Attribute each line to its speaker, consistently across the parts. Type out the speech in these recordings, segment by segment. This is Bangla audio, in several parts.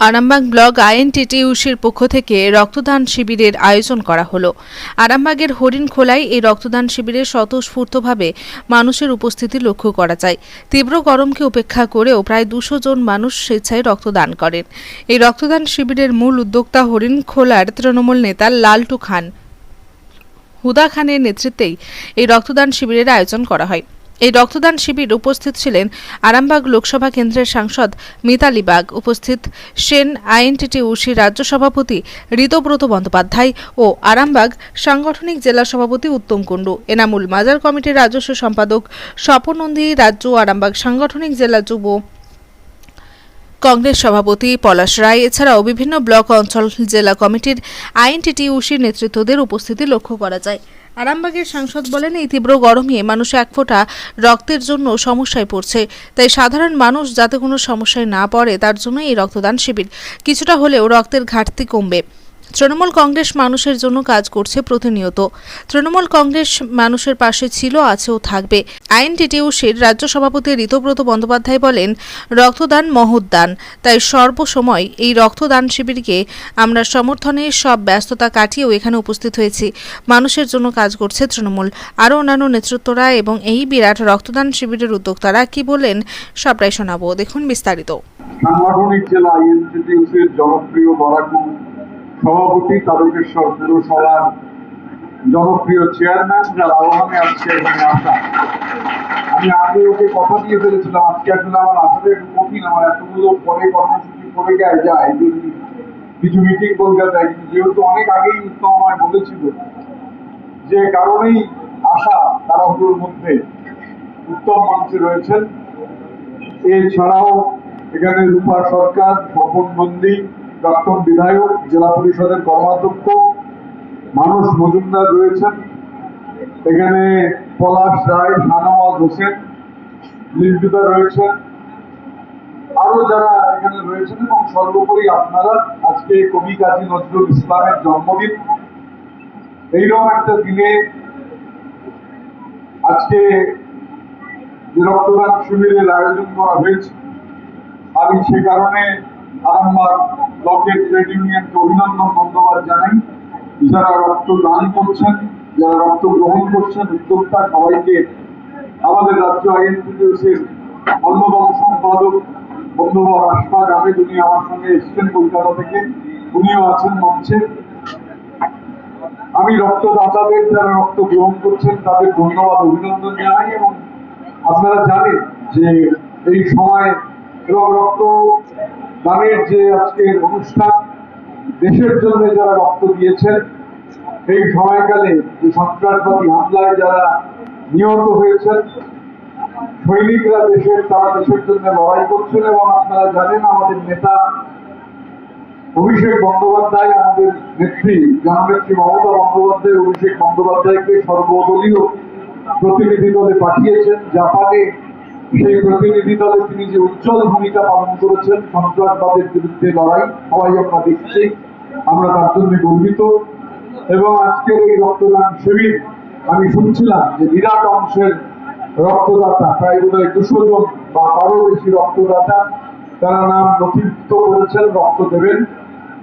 Speaker 1: আরামবাগ ব্লক আইএনটিটিউসির পক্ষ থেকে রক্তদান শিবিরের আয়োজন করা হলো। আরামবাগের হরিণখোলায় এই রক্তদান শিবিরে স্বতঃস্ফূর্তভাবে মানুষের উপস্থিতি লক্ষ্য করা যায়। তীব্র গরমকে উপেক্ষা করেও প্রায় দুশো জন মানুষ স্বেচ্ছায় রক্তদান করেন। এই রক্তদান শিবিরের মূল উদ্যোক্তা হরিণখোলার তৃণমূল নেতা লালটু খান। হুদা খানের নেতৃত্বেই এই রক্তদান শিবিরের আয়োজন করা হয়। এই রক্তদান শিবির উপস্থিত ছিলেন আরামবাগ লোকসভা কেন্দ্রের সাংসদ মিতালি বাগ উপস্থিত সেন আইএনটিটি উশি রাজ্য সভাপতি ঋতব্রত বন্দ্যোপাধ্যায় ও আরামবাগ সাংগঠনিক জেলা সভাপতি উত্তম কুণ্ডু। এনামুল মাজার কমিটির রাজস্ব সম্পাদক স্বপনন্দী রাজ্য আরামবাগ সাংগঠনিক জেলা যুব কংগ্রেস সভাপতি পলাশ রায়, এছাড়াও বিভিন্ন ব্লক অঞ্চল জেলা কমিটির আইএনটিটিউসির নেতৃত্বদের উপস্থিতি লক্ষ্য করা যায়। আরামবাগের সাংসদ বলেন, এই তীব্র গরমে মানুষ এক ফোঁটা রক্তের জন্য সমস্যায় পড়ছে। তাই সাধারণ মানুষ যাতে কোনো সমস্যায় না পড়ে, তার জন্য এই রক্তদান শিবির। কিছুটা হলেও রক্তের ঘাটতি কমবে। তৃণমূল কংগ্রেস মানুষের জন্য কাজ করছে প্রতিনিয়ত। তৃণমূল কংগ্রেস মানুষের পাশে ছিল আছেও থাকবে। আইনটিটিউসির রাজ্য সভাপতি ঋতব্রত বন্দ্যোপাধ্যায় বলেন, রক্তদান মহৎদান তাই সর্বসময় এই রক্তদান শিবিরকে আমরা সমর্থনে সব ব্যস্ততা কাটিয়েও এখানে উপস্থিত হয়েছি। মানুষের জন্য কাজ করছে তৃণমূল। আরও অন্যান্য নেতৃত্বরা এবং এই বিরাট রক্তদান শিবিরের উদ্যোক্তারা কি বললেন সবটাই শোনাবো। দেখুন বিস্তারিত।
Speaker 2: সাংগঠনিক জেলা জনপ্রিয় বরাকু সভাপতি তারকেশ্বর পুরসভার জনপ্রিয় চেয়ারম্যান যার আহ্বানে আজকে এখানে আসা। আমি আগে ওকে কথা দিয়ে ফেলেছিলাম, আজকে আসলে আমার আসাটা একটু কঠিন, আমার এতগুলো পরে কর্মসূচি পড়ে যায় যায় কিছু মিটিং কলকাতায়, কিন্তু যেহেতু অনেক আগেই উত্তম আমায় বলেছিল যে কারণেই আসা তাড়াহুড়োর মধ্যে উত্তম মঞ্চে রয়েছেন। এছাড়াও এখানে রূপা সরকার, স্বপন নন্দী প্রাক্তন বিধায়ক, জেলা পরিষদের কর্মাধ্যক্ষ মানুষ মজুমদার রয়েছেন। এখানে পলাশ রায়, শাহনওয়াজ হোসেন লিপিকা রয়েছেন। আরও যারা এখানে রয়েছেন এবং সর্বোপরি আপনারা, আজকে কবি কাজী নজরুল ইসলামের জন্মদিন। এইরকম একটা দিনে আজকে যে রক্তদান শিবিরের আয়োজন করা হয়েছে, আমি সে কারণে আরামবাগ ব্লকের ট্রেড ইউনিয়নকে অভিনন্দন ধন্যবাদ জানাই। যারা রক্ত দান করছেন, যারা রক্ত গ্রহণ করছেন, উদ্যোক্তা সবাইকে আমাদের রাজ্য আইএনটিটিউসির অন্যতম সম্পাদক বন্ধুবর আশফাক আহমেদ, উনি আমার সঙ্গে এসেছেন কলকাতা থেকে। উনিও আছেন মঞ্চে। আমি রক্তদাতাদের যারা রক্ত গ্রহণ করছেন, তাদের ধন্যবাদ, অভিনন্দন জানাই এবং আপনারা জানেন যে এই সময় এবং রক্ত দানের যে আজকের অনুষ্ঠান, দেশের জন্য যারা রক্ত দিয়েছেন এই সময়কালে যে সন্ত্রাসবাদী হামলায় যারা নিহত হয়েছেন, সৈনিকরা দেশের, তারা দেশের জন্য লড়াই করছেন এবং আপনারা জানেন আমাদের নেতা অভিষেক বন্দ্যোপাধ্যায়, আমাদের নেত্রী, জননেত্রী মমতা বন্দ্যোপাধ্যায়, অভিষেক বন্দ্যোপাধ্যায়কে সর্বদলীয় প্রতিনিধি দলে পাঠিয়েছেন জাপানে। সেই প্রতিনিধি দলে তিনি যে উজ্জ্বল ভূমিকা পালন করেছেন, সন্ত্রাসবাদের বিরুদ্ধে লড়াই, সবাই আমরা দেখছি, আমরা তার জন্য গর্বিত। এবং আজকের এই রক্তদান শিবির, আমি শুনছিলাম যে বিরাট অংশের রক্তদাতা, প্রায় বোধ হয় দুশো জন বা তারও বেশি রক্তদাতা, তারা নাম নথিভুক্ত করেছেন, রক্ত দেবেন।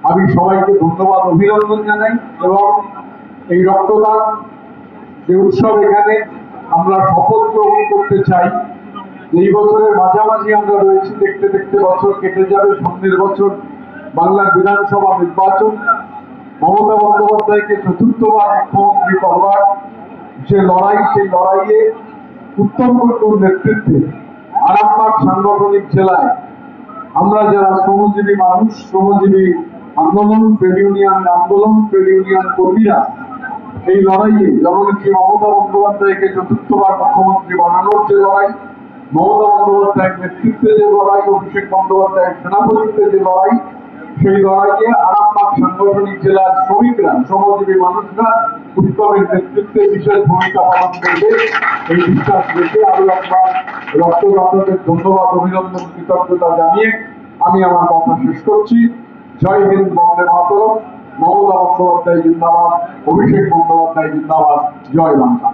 Speaker 2: আমি সবাইকে ধন্যবাদ, অভিনন্দন জানাই। এবং এই রক্তদান যে উৎসব এখানে আমরা শপথ গ্রহণ করতে চাই এই বছরের মাঝামাঝি আমরা রয়েছি, দেখতে দেখতে বছর কেটে যাবে, সামনের বছর বাংলার বিধানসভা নির্বাচন। মমতা বন্দ্যোপাধ্যায়কে চতুর্থবার মুখ্যমন্ত্রী করবার যে লড়াই, সেই লড়াইয়ে উত্তম কুণ্ডুর নেতৃত্বে আরামবাগ সাংগঠনিক জেলায় আমরা যারা শ্রমজীবী মানুষ, শ্রমজীবী আন্দোলন, ট্রেড ইউনিয়ন, আন্দোলন, ট্রেড ইউনিয়ন কর্মীরা, এই লড়াইয়ে জননেত্রী মমতা বন্দ্যোপাধ্যায়কে চতুর্থবার মুখ্যমন্ত্রী বানানোর যে লড়াই মমতা বন্দ্যোপাধ্যায়ের নেতৃত্বে সেই বিশ্বাস রেখে আরও ধন্যবাদ, অভিনন্দন, কৃতজ্ঞতা জানিয়ে আমি আমার কথা শেষ করছি। জয় হিন্দ, বন্দে মাতরম। মমতা বন্দ্যোপাধ্যায় জিন্দাবাদ, অভিষেক বন্দ্যোপাধ্যায় জিন্দাবাদ। জয় বাংলা।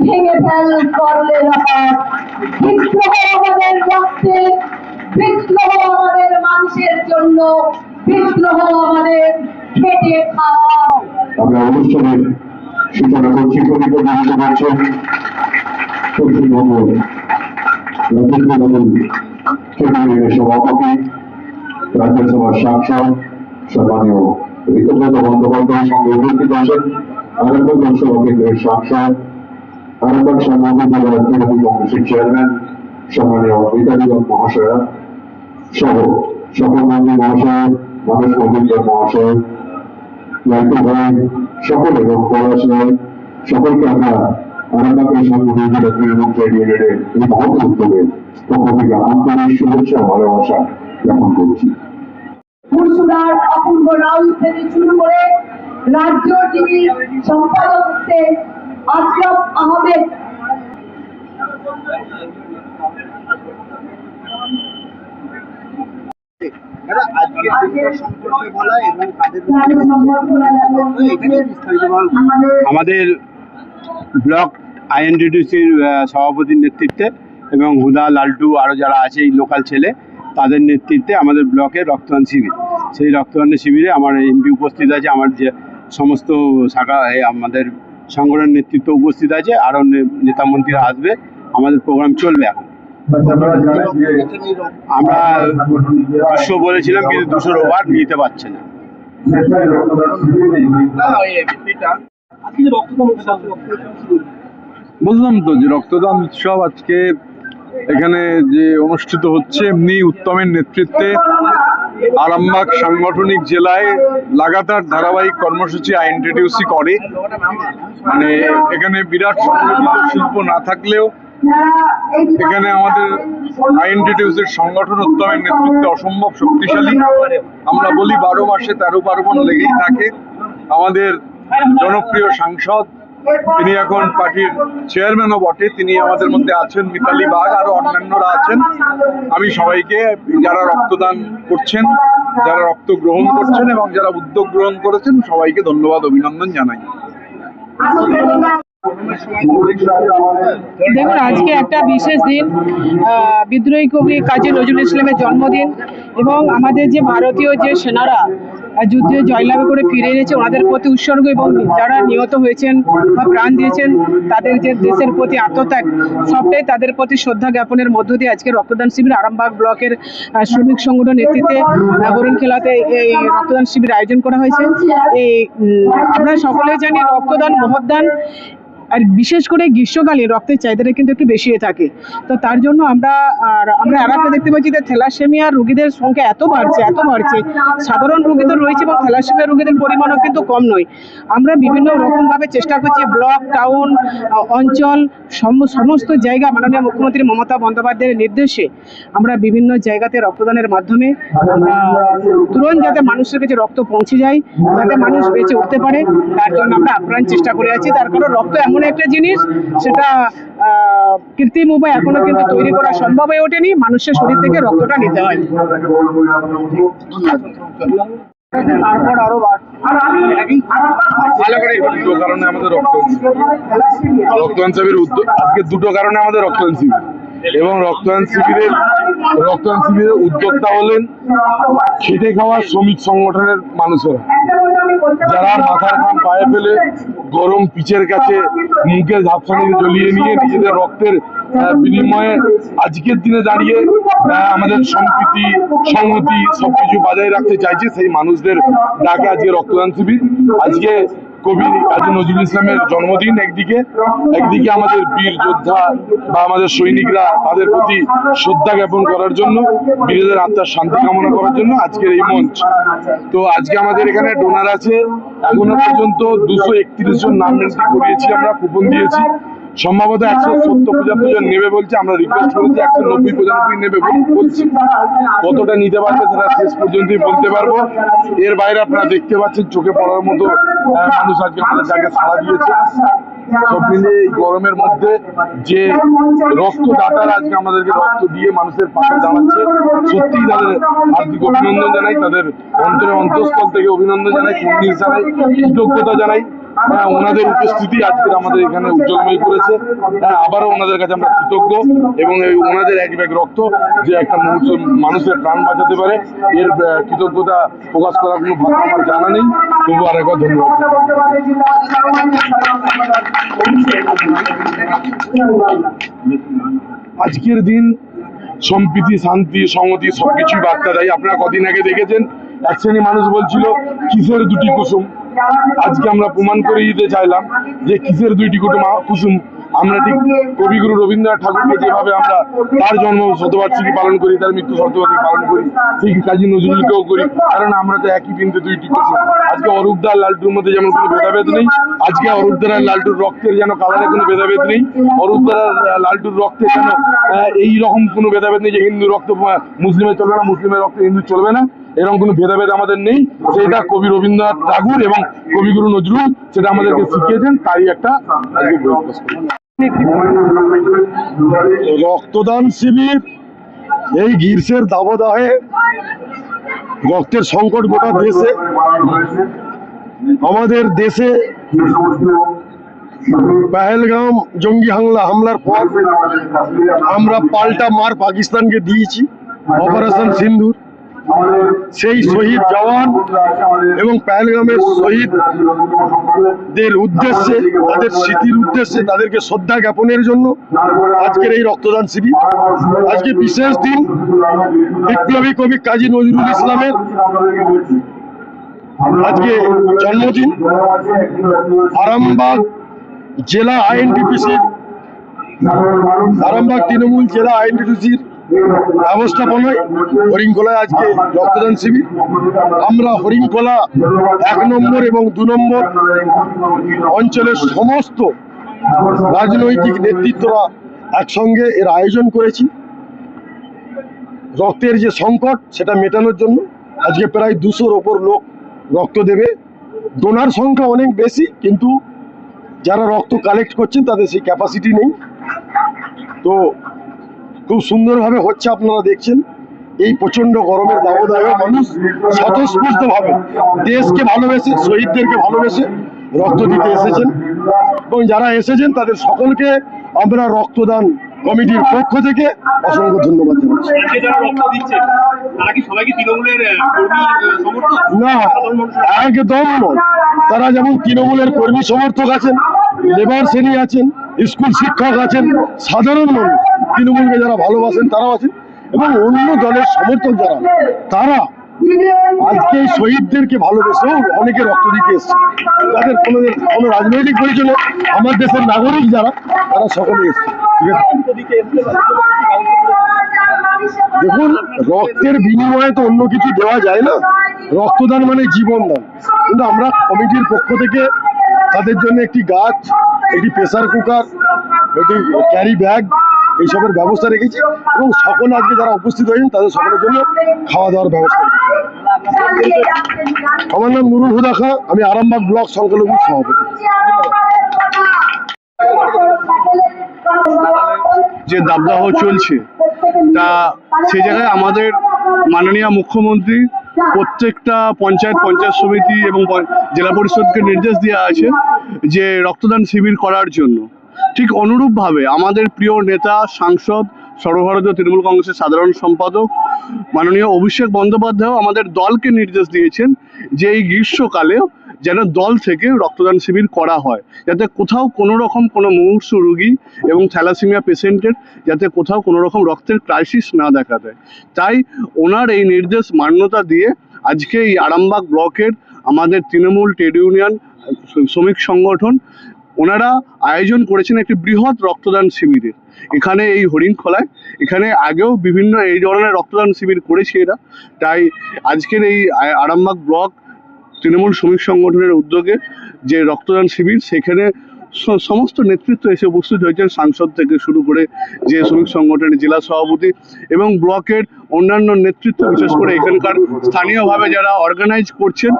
Speaker 3: ভেঙে ফেল করলে রহত বিদ্রোহ আমাদের রক্তে আমাদের মানুষের জন্য বিদ্রোহ আমাদের খেটে খাওয়া।
Speaker 4: আমরা অনুষ্ঠানের সূচনা করছি বিহিত করছেন পশ্চিমবঙ্গ বাবু চৌধুরীর সভাপতি, রাজ্যসভার সাংসদ, সম্মানীয় ঋতব্রত বন্দ্যোপাধ্যায় সঙ্গে উপস্থিত আছেন। আরামবাগ লোকসভা কেন্দ্রের সাংসদ আরামবাগ সম্মানীয় জেলা তৃণমূল কংগ্রেসের চেয়ারম্যান, সম্মানীয় মিতালিগঞ্জ মহাশয়া মহাশয় মজুমদার মহাশয় সকল এবং পলাশ রায় সকলকে আমরা আরামবাগের সংগঠন জেলা তৃণমূল ট্রেড এই মহৎ উদ্যোগের পক্ষ থেকে আন্তরিক শুভেচ্ছা ভালোবাসা জ্ঞাপন করছি।
Speaker 3: মুর্শিদার অপূর্ব রাউল থেকে শুরু করে রাজ্য যিনি সম্পাদক আশরাফ আহমেদ
Speaker 5: দাদা আজকে দিনটা সম্পর্কে বলা এবং কাদের
Speaker 3: তাদের সম্বর্ধনা জানাচ্ছি।
Speaker 5: এখানে বিস্তারিত বলা
Speaker 3: আমাদের
Speaker 6: আমাদের ব্লক আইএনডিডিসির সভাপতির নেতৃত্বে এবং হুদা লালটু আরও যারা আছে এই লোকাল ছেলে তাদের নেতৃত্বে আমাদের ব্লকে রক্তদান শিবির। সেই রক্তদান শিবিরে আমার এমপি উপস্থিত আছে আমার যে সমস্ত শাখা আমাদের সংগঠনের নেতৃত্ব উপস্থিত আছে আরও নেতা মন্ত্রীরা আসবে। আমাদের প্রোগ্রাম চলবে এখন। আমরা দুশো বলেছিলাম, কিন্তু দুশোর ওভার নিতে পারছে না।
Speaker 7: বললাম তো যে রক্তদান উৎসব আজকে এখানে যে অনুষ্ঠিত হচ্ছে, এমনি উত্তমের নেতৃত্বে আরামবাগ সাংগঠনিক জেলায় লাগাতার ধারাবাহিক কর্মসূচি আইএনটিটিউসি করে। মানে এখানে বিরাট শিল্প না থাকলেও এখানে আমাদের আইএনটিটিউসির সংগঠন উত্তমের নেতৃত্বে অসম্ভব শক্তিশালী। আমরা বলি বারো মাসে তেরো পার্বণ লেগেই থাকে। আমাদের জনপ্রিয় সাংসদ, তিনি এখন পার্টির চেয়ারম্যানও বটে। তিনি আমাদের মধ্যে আছেন, মিতালি বাগ আরও অন্যান্যরা আছেন। আমি সবাইকে যারা রক্তদান করছেন, যারা রক্ত গ্রহণ করছেন এবং যারা উদ্যোগ গ্রহণ করেছেন, সবাইকে ধন্যবাদ, অভিনন্দন জানাই।
Speaker 8: দেখুন, আজকে একটা বিশেষ দিন বিদ্রোহী কবি কাজী নজরুল ইসলামের জন্মদিন এবং আমাদের যে ভারতীয় যে সেনারা যুদ্ধে জয়লাভ করে ফিরে এনেছে, ওনাদের প্রতি উৎসর্গ এবং যারা নিহত হয়েছেন বা প্রাণ দিয়েছেন, তাদের যে দেশের প্রতি আত্মত্যাগ, সবটাই তাদের প্রতি শ্রদ্ধা জ্ঞাপনের মধ্য দিয়ে আজকে রক্তদান শিবির আরামবাগ ব্লকের শ্রমিক সংগঠন নেতৃত্বে হরিণ খেলাতে এই রক্তদান শিবির আয়োজন করা হয়েছে। এই আমরা সকলেই জানি রক্তদান মহদান আর বিশেষ করে গ্রীষ্মকালে রক্তের চাহিদাটা কিন্তু একটু বেশি হয়ে থাকে। তো তার জন্য আমরা, আর আমরা আর একটা দেখতে পাচ্ছি যে থ্যালাসেমিয়া রোগীদের সংখ্যা এত বাড়ছে এত বাড়ছে। সাধারণ রোগী তো রয়েছে এবং থ্যালাসেমিয়া রোগীদের পরিমাণও কিন্তু কম নয়। আমরা বিভিন্ন রকমভাবে চেষ্টা করছি, ব্লক, টাউন, অঞ্চল, সম- সমস্ত জায়গা মাননীয় মুখ্যমন্ত্রী মমতা বন্দ্যোপাধ্যায়ের নির্দেশে আমরা বিভিন্ন জায়গাতে রক্তদানের মাধ্যমে তুরন্ত যাতে মানুষের কাছে রক্ত পৌঁছে যায়, যাতে মানুষ বেঁচে উঠতে পারে, তার জন্য আমরা আপ্রাণ চেষ্টা করে আছি। তার কারণ রক্ত এমন একটা জিনিস সেটা কৃত্রিম উপায় এখনও কিন্তু তৈরি করা সম্ভব হয়ে ওঠেনি। মানুষের শরীর থেকে রক্তটা নিতে হয়।
Speaker 5: তারপর আরও
Speaker 7: ভালো করে দুটো কারণে আমাদের রক্তদান শিবির। উদ্যোগ আজকে দুটো কারণে আমাদের রক্তদান শিবির এবং রক্তদান শিবিরের রক্তদান শিবিরের উদ্যোক্তা হলেন খেটে খাওয়া শ্রমিক সংগঠনের মানুষেরা। যারা মাথার পায়ে ফেলে গরম পিচের কাছে মুখে ঝাপসানি জ্বলিয়ে নিয়ে নিজেদের রক্তের বিনিময়ে আজকের দিনে দাঁড়িয়ে আমাদের সম্প্রীতি সংহতি সবকিছু বজায় রাখতে চাইছে সেই মানুষদের ডাকে আজকে রক্তদান শিবির। আজকে কবি কাজী নজরুল ইসলামের জন্মদিন একদিকে একদিকে আমাদের বীর যোদ্ধা বা আমাদের সৈনিকরা তাদের প্রতি শ্রদ্ধা জ্ঞাপন করার জন্য, বীরদের আত্মার শান্তি কামনা করার জন্য আজকের এই মঞ্চ। তো আজকে আমাদের এখানে ডোনার আছে। এখনও পর্যন্ত দুশো একত্রিশ জন নাম করিয়েছি আমরা কুপন দিয়েছি। সম্ভবত একশো সত্তর পঁচাত্তর জন নেবে বলছে আমরা রিকোয়েস্ট করেছি একশো নব্বই পঁচানব্বই নেবে বল- বলছি। কতটা নিতে পারবে সেটা শেষ পর্যন্তই বলতে পারব। এর বাইরে আপনারা দেখতে পাচ্ছেন চোখে পড়ার মতো মানুষ আজকে আমাদের ডাকে সাড়া দিয়েছে। সব মিলিয়ে এই গরমের মধ্যে যে রক্তদাতারা আজকে আমাদেরকে রক্ত দিয়ে মানুষের পাশে দাঁড়াচ্ছে। সত্যিই তাদের হার্দিক অভিনন্দন জানাই তাদের অন্তরে অন্তঃস্থল থেকে অভিনন্দন জানাই কৃতজ্ঞতা জানাই। হ্যাঁ ওনাদের উপস্থিতি আজকের আমাদের এখানে উজ্জ্বলময় করেছে। হ্যাঁ আবারও ওনাদের কাছে আমরা কৃতজ্ঞ এবং এই ওনাদের এক ব্যাগ রক্ত যে একটা মানুষের প্রাণ বাঁচাতে পারে, এর কৃতজ্ঞতা প্রকাশ করার কোনো ভাষা আমার জানা নেই। তবু আরেকবার ধন্যবাদ। আজকের দিন সম্প্রীতি, শান্তি সংহতি সবকিছুই বার্তা দেয়। আপনারা কদিন আগে দেখেছেন, এক শ্রেণি মানুষ বলছিল, কিসের দুটি কুসুম? আজকে আমরা প্রমাণ করে দিতে চাইলাম যে কিসের দুইটি কুটুম কুসুম। আমরা ঠিক কবিগুরু রবীন্দ্রনাথ ঠাকুরকে যেভাবে আমরা তার জন্ম শতবার্ষিকী পালন করি, তার মৃত্যু শতবার্ষিকী পালন করি, ঠিক কাজী নজরুলকেও করি, কারণ আমরা তো একই বিন্দু দুইটি কুসুম। আজকে অরূপদার লালটুর মধ্যে যেমন কোনো ভেদাভেদ নেই, আজকে অরূপদার লালটুর রক্তের যেন কালারে কোনো ভেদাভেদ নেই, অরূপদার লালটুর রক্তের যেন এই রকম কোনো ভেদাভেদ নেই যে হিন্দু রক্ত মুসলিমের চলবে না, মুসলিমের রক্ত হিন্দু চলবে না। এরকম কোনো ভেদাভেদ আমাদের নেই সেটা কবি রবীন্দ্রনাথ ঠাকুর এবং কবিগুরু নজরুল সেটা আমাদেরকে শিখিয়েছেন, তারই একটা। রক্তদান শিবির, এই গ্রীষ্মের দাবদাহে রক্তের সংকট গোটা দেশে, আমাদের দেশে পেহেলগাম জঙ্গি হামলা, হামলার পর আমরা পাল্টা মার পাকিস্তানকে দিয়েছি, অপারেশন সিন্দুর সেই শহীদ জওয়ান এবং পেহেলগামের শহীদদের উদ্দেশ্যে, তাদের স্মৃতির উদ্দেশ্যে তাদেরকে শ্রদ্ধা জ্ঞাপনের জন্য আজকের এই রক্তদান শিবির। আজকে বিশেষ দিন বিপ্লবী কবি কাজী নজরুল ইসলামের আজকে জন্মদিন। আরামবাগ জেলা আইএনটিপিসির, আরামবাগ তৃণমূল জেলা আইএনটিপিসির ব্যবস্থাপনায় হরিংখোলায় আজকে রক্তদান শিবির। আমরা হরিংখোলা এক নম্বর এবং দু নম্বর অঞ্চলের সমস্ত রাজনৈতিক নেতৃত্বরা একসঙ্গে এর আয়োজন করেছি। রক্তের যে সংকট, সেটা মেটানোর জন্য আজকে প্রায় দুশোর ওপর লোক রক্ত দেবে। ডোনার সংখ্যা অনেক বেশি, কিন্তু যারা রক্ত কালেক্ট করছেন তাদের সেই ক্যাপাসিটি নেই। তো খুব সুন্দরভাবে হচ্ছে আপনারা দেখছেন। এই প্রচণ্ড গরমের দাবদাহে মানুষ স্বতঃস্ফূর্তভাবে দেশকে ভালোবেসে, শহীদদেরকে ভালোবেসে রক্ত দিতে এসেছেন। এবং যারা এসেছেন, তাদের সকলকে আমরা রক্তদান কমিটির পক্ষ থেকে অসংখ্য ধন্যবাদ জানাচ্ছি। না একদম নয়। তারা যেমন তৃণমূলের কর্মী সমর্থক আছেন, লেবার শ্রেণি আছেন, স্কুল শিক্ষক আছেন, সাধারণ মানুষ। তৃণমূলকে যারা ভালোবাসেন, তারাও আছেন এবং অন্য দলের সমর্থক যারা, তারা আজকে এই শহীদদেরকে ভালোবেসেও অনেকে রক্ত দিতে এসছে। তাদের কোনো কোনো রাজনৈতিক পরিচয় আমার দেশের নাগরিক যারা, তারা সকলে এসছে। ঠিক আছে? দেখুন, রক্তের বিনিময়ে তো অন্য কিছু দেওয়া যায় না। রক্তদান মানে জীবন দান। কিন্তু আমরা কমিটির পক্ষ থেকে তাদের জন্য একটি গাছ, একটি প্রেসার কুকার, একটি ক্যারি ব্যাগ এইসবের ব্যবস্থা রেখেছি এবং সকল আজকে যারা উপস্থিত হয়েছেন তাদের সকলের জন্য খাওয়া দাওয়ার ব্যবস্থা আমার নাম নুরুল হুদা খাঁ, আমি আরামবাগ ব্লক সংখ্যালঘু সভাপতি।
Speaker 9: যে দাবদাহ চলছে, তা সেই জায়গায় আমাদের মাননীয় মুখ্যমন্ত্রী প্রত্যেকটা পঞ্চায়েত পঞ্চায়েত সমিতি এবং জেলা পরিষদকে নির্দেশ দেওয়া আছে যে রক্তদান শিবির করার জন্য। ঠিক অনুরূপভাবে আমাদের প্রিয় নেতা, সাংসদ, সর্বভারতীয় তৃণমূল কংগ্রেসের সাধারণ সম্পাদক, মাননীয় অভিষেক বন্দ্যোপাধ্যায়ও আমাদের দলকে নির্দেশ দিয়েছেন যে এই গ্রীষ্মকালেও যেন দল থেকে রক্তদান শিবির করা হয়। যাতে কোথাও কোনো রকম কোনো মুমূর্ষু রুগী এবং থ্যালাসেমিয়া পেশেন্টের যাতে কোথাও কোনো রকম রক্তের ক্রাইসিস না দেখা দেয়। তাই ওনার এই নির্দেশ মান্যতা দিয়ে আজকে এই আরামবাগ ব্লকের আমাদের তৃণমূল ট্রেড ইউনিয়ন শ্রমিক সংগঠন ওনারা আয়োজন করেছেন একটি বৃহৎ রক্তদান শিবিরের। এখানে এই হরিণখোলায় এখানে আগেও বিভিন্ন এই ধরনের রক্তদান শিবির করেছে এরা। তাই আজকের এই আরামবাগ ব্লক তৃণমূল শ্রমিক সংগঠনের উদ্যোগে যে রক্তদান শিবির, সেখানে সমস্ত নেতৃত্ব এসে উপস্থিত হয়েছেন। সাংসদ থেকে শুরু করে যে শ্রমিক সংগঠনের জেলা সভাপতি এবং ব্লকের অন্যান্য নেতৃত্ব, বিশেষ করে এখানকার স্থানীয়ভাবে যারা অর্গানাইজ করছেন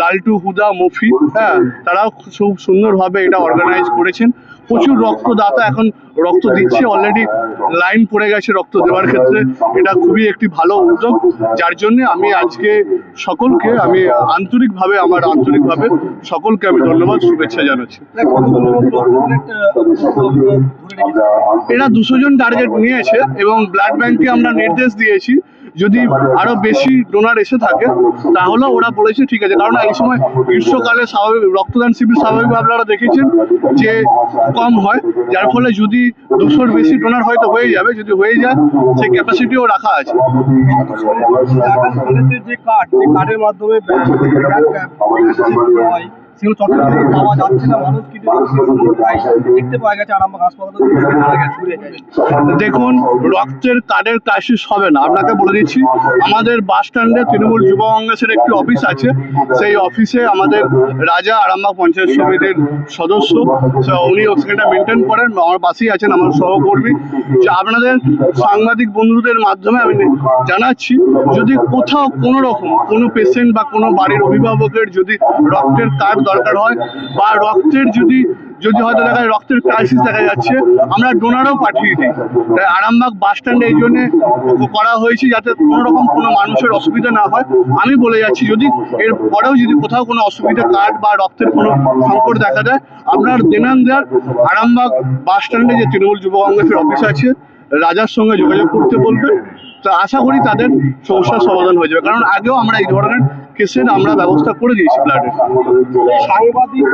Speaker 9: লালটু, হুদা, মফি হ্যাঁ তারাও খুব সুন্দরভাবে এটা অর্গানাইজ করেছেন। প্রচুর রক্তদাতা এখন রক্ত দিচ্ছে অলরেডি লাইন পড়ে গেছে রক্ত দেওয়ার ক্ষেত্রে। এটা খুবই একটি ভালো উদ্যোগ, যার জন্য আমি আজকে সকলকে, আমি আন্তরিকভাবে, আমার আন্তরিকভাবে সকলকে আমি ধন্যবাদ, শুভেচ্ছা জানাচ্ছি। এরা দুশো জন টার্গেট নিয়েছে এবং ব্লাড ব্যাংকে আমরা নির্দেশ দিয়েছি। যদি আরও বেশি ডোনার এসে থাকে, তাহলে ওরা বলেছে ঠিক আছে। কারণ এই সময় গ্রীষ্মকালে স্বাভাবিক, রক্তদান শিবির স্বাভাবিকভাবে আপনারা দেখেছেন যে কম হয়। যার ফলে যদি দুশোর বেশি ডোনার হয়তো হয়ে যাবে, যদি হয়ে যায় সেই ক্যাপাসিটিও রাখা আছে।
Speaker 6: যে কার্ড যে কার্ডের মাধ্যমে সেগুলো চট্টগ্রামে। পাওয়া যাচ্ছে না মানুষ কিন্তু দেখতে পাওয়া গেছে আরামবাগ হাসপাতালে
Speaker 9: দেখুন রক্তের কার্ডের ক্রাইসিস হবে না। আপনাকে বলে দিচ্ছি আমাদের বাস স্ট্যান্ডে তৃণমূল যুব কংগ্রেসের একটি অফিস আছে। সেই অফিসে আমাদের রাজা আরামবাগ পঞ্চায়েত সমিতির সদস্য উনি সেখানটা মেনটেন করেন। আমার পাশেই আছেন আমার সহকর্মী। যে আপনাদের সাংবাদিক বন্ধুদের মাধ্যমে আমি জানাচ্ছি যদি কোথাও কোনো রকম কোনো পেশেন্ট বা কোনো বাড়ির অভিভাবকের যদি রক্তের কার্ড দরকার হয় বা রক্তের যদি যদি হয়তো দেখা যায় রক্তের ক্রাইসিস দেখা যাচ্ছে, আমরা ডোনারও পাঠিয়ে দিই। তাই আরামবাগ বাস স্ট্যান্ডে এই জন্যে করা হয়েছে যাতে কোনো রকম কোনো মানুষের অসুবিধা না হয়। আমি বলে যাচ্ছি, যদি এর পরেও যদি কোথাও কোনো অসুবিধা কার্ড বা রক্তের কোনো সংকট দেখা যায় আপনার দেনান দেয়ার আরামবাগ বাস স্ট্যান্ডে যে তৃণমূল যুব কংগ্রেসের অফিস আছে, রাজার সঙ্গে যোগাযোগ করতে বলবে। তো আশা করি তাদের সমস্যার সমাধান হয়ে যাবে। কারণ আগেও আমরা এই ধরনের কেসের আমরা ব্যবস্থা করে দিয়েছি ব্লাডের
Speaker 6: সাংবাদিক